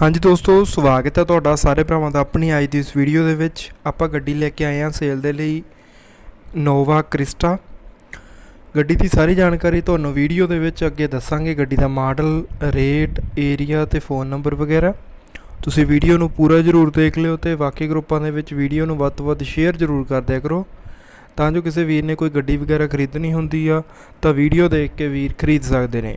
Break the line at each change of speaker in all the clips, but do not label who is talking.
ਹਾਂਜੀ ਦੋਸਤੋ, ਸਵਾਗਤ ਹੈ ਤੁਹਾਡਾ ਸਾਰੇ ਭਰਾਵਾਂ ਦਾ ਆਪਣੀ ਅੱਜ ਦੀ ਇਸ ਵੀਡੀਓ ਦੇ ਵਿੱਚ। ਆਪਾਂ ਗੱਡੀ ਲੈ ਕੇ ਆਏ ਹਾਂ ਸੇਲ ਦੇ ਲਈ ਨੋਵਾ ਕ੍ਰਿਸਟਾ ਗੱਡੀ ਦੀ ਸਾਰੀ ਜਾਣਕਾਰੀ ਤੁਹਾਨੂੰ ਵੀਡੀਓ ਦੇ ਵਿੱਚ ਅੱਗੇ ਦੱਸਾਂਗੇ। ਗੱਡੀ ਦਾ ਮਾਡਲ ਰੇਟ ਏਰੀਆ ਤੇ ਫੋਨ ਨੰਬਰ ਵਗੈਰਾ। ਤੁਸੀਂ ਵੀਡੀਓ ਨੂੰ ਪੂਰਾ ਜ਼ਰੂਰ ਦੇਖ ਲਿਓ ਤੇ ਬਾਕੀ ਗਰੁੱਪਾਂ ਦੇ ਵਿੱਚ ਵੀਡੀਓ ਨੂੰ ਵੱਧ ਤੋਂ ਵੱਧ ਸ਼ੇਅਰ ਜ਼ਰੂਰ ਕਰ ਦਿਆ ਕਰੋ। ਤਾਂ ਜੋ ਕਿਸੇ ਵੀਰ ਨੇ ਕੋਈ ਗੱਡੀ ਵਗੈਰਾ ਖਰੀਦਣੀ ਹੁੰਦੀ ਆ, ਤਾਂ ਵੀਡੀਓ ਦੇਖ ਕੇ ਵੀਰ ਖਰੀਦ ਸਕਦੇ ਨੇ।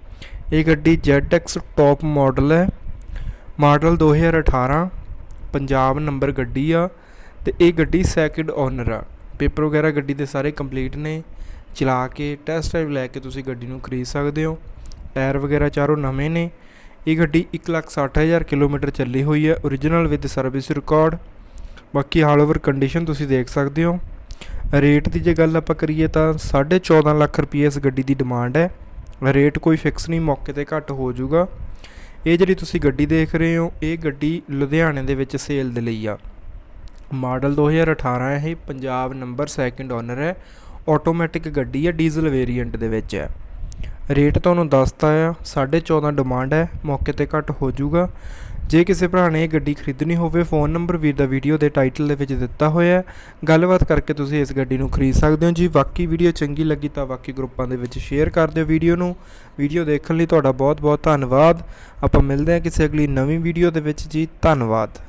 ਇਹ ਗੱਡੀ ZX ਟੌਪ ਮਾਡਲ ਹੈ। ਮਾਡਲ 2018 ਪੰਜਾਬ ਨੰਬਰ ਗੱਡੀ ਆ ਤੇ ਇਹ ਗੱਡੀ ਸੈਕਿੰਡ ਓਨਰ ਆ। ਪੇਪਰ ਵਗੈਰਾ ਗੱਡੀ ਦੇ ਸਾਰੇ ਕੰਪਲੀਟ ਨੇ। ਚਲਾ ਕੇ ਟੈਸਟ ਡਰਾਈਵ ਲੈ ਕੇ ਤੁਸੀਂ ਗੱਡੀ ਨੂੰ ਖਰੀਦ ਸਕਦੇ ਹੋ। ਟਾਇਰ ਵਗੈਰਾ ਚਾਰੋਂ ਨਵੇਂ ਨੇ। ਇਹ ਗੱਡੀ 160000 ਕਿਲੋਮੀਟਰ ਚੱਲੀ ਹੋਈ ਹੈ। Origignal ਵਿਦ ਸਰਵਿਸ ਰਿਕਾਰਡ ਬਾਕੀ ਆਲ ਓਵਰ ਕੰਡੀਸ਼ਨ ਤੁਸੀਂ ਦੇਖ ਸਕਦੇ ਹੋ। ਰੇਟ ਦੀ ਜੇ ਗੱਲ ਆਪਾਂ ਕਰੀਏ ਤਾਂ 14.5 ਲੱਖ ਰੁਪਏ ਇਸ ਗੱਡੀ ਦੀ ਡਿਮਾਂਡ ਹੈ। ਰੇਟ ਕੋਈ ਫਿਕਸ ਨਹੀਂ, ਮੌਕੇ ਤੇ ਘੱਟ ਹੋ ਜਾਊਗਾ। ਇਹ ਜਿਹੜੀ ਤੁਸੀਂ ਗੱਡੀ ਦੇਖ ਰਹੇ ਹੋ, ਇਹ ਗੱਡੀ ਲੁਧਿਆਣੇ ਦੇ ਵਿੱਚ ਸੇਲ ਦੇ ਲਈ ਆ। ਮਾਡਲ 2018 ਹੈ, ਇਹ ਪੰਜਾਬ ਨੰਬਰ ਸੈਕਿੰਡ ਓਨਰ ਹੈ। ਆਟੋਮੈਟਿਕ ਗੱਡੀ ਹੈ ਡੀਜ਼ਲ ਵੇਰੀਐਂਟ ਦੇ ਵਿੱਚ ਹੈ। ਰੇਟ ਤੁਹਾਨੂੰ ਦੱਸਤਾ ਆ 14.5 ਡਿਮਾਂਡ ਹੈ, ਮੌਕੇ ਤੇ ਘੱਟ ਹੋ ਜਾਊਗਾ। ਜੇ ਕਿਸੇ ਭਰਾ ਨੇ ਇਹ ਗੱਡੀ ਖਰੀਦਣੀ ਹੋਵੇ, ਫੋਨ ਨੰਬਰ ਵੀਰ ਦਾ ਵੀਡੀਓ ਦੇ ਟਾਈਟਲ ਦੇ ਵਿੱਚ ਦਿੱਤਾ ਹੋਇਆ ਹੈ। ਗੱਲਬਾਤ ਕਰਕੇ ਤੁਸੀਂ ਇਸ ਗੱਡੀ ਨੂੰ ਖਰੀਦ ਸਕਦੇ ਹੋ ਜੀ। ਬਾਕੀ ਵੀਡੀਓ ਚੰਗੀ ਲੱਗੀ ਤਾਂ ਬਾਕੀ ਗਰੁੱਪਾਂ ਦੇ ਵਿੱਚ ਸ਼ੇਅਰ ਕਰ ਦਿਓ ਵੀਡੀਓ ਨੂੰ। ਵੀਡੀਓ ਦੇਖਣ ਲਈ ਤੁਹਾਡਾ ਬਹੁਤ ਬਹੁਤ ਧੰਨਵਾਦ। ਆਪਾਂ ਮਿਲਦੇ ਹਾਂ ਕਿਸੇ ਅਗਲੀ ਨਵੀਂ ਵੀਡੀਓ ਦੇ ਵਿੱਚ ਜੀ। ਧੰਨਵਾਦ।